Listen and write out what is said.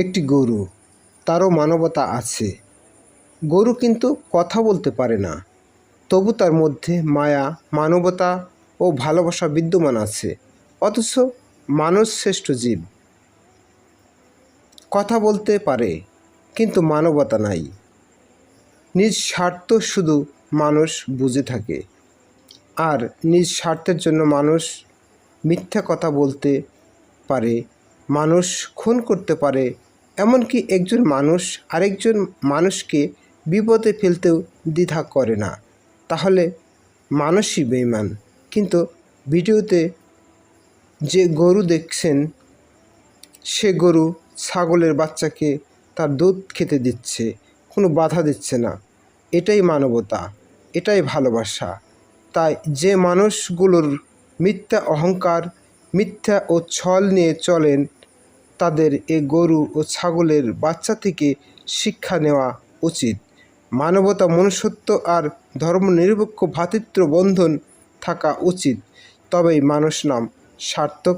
একটি গরু, তারও মানবতা আছে। গরু কিন্তু কথা বলতে পারে না, তবু তার মধ্যে মায়া, মানবতা ও ভালোবাসা বিদ্যমান আছে, অথচ মানুষ শ্রেষ্ঠ জীব। কথা বলতে পারে, কিন্তু মানবতা নাই। নিজ স্বার্থ শুধু মানুষ বুঝে থাকে, আর নিজ স্বার্থের জন্য মানুষ মিথ্যা কথা বলতে পারে, মানুষ খুন করতে পারে এমনকি একজন মানুষ আরেকজন মানুষকে বিপদে ফেলতেও দ্বিধা করে না। তাহলে মানুষই বেইমান কিন্তু ভিডিওতে যে গরু দেখছেন, সে গরু ছাগলের বাচ্চাকে তার দুধ খেতে দিচ্ছে, কোনো বাধা দিচ্ছে না। এটাই মানবতা, এটাই ভালোবাসা। তাই যে মানুষগুলোর মিথ্যা অহংকার, মিথ্যা ও ছল নিয়ে চলেন তাদের এ গরু ও ছাগলের বাচ্চা থেকে শিক্ষা নেওয়া উচিত। মানবতা, মনুষ্যত্ব আর ধর্মনিরপেক্ষ ভাতৃত্ব বন্ধন থাকা উচিত। তবেই মানুষ নাম সার্থক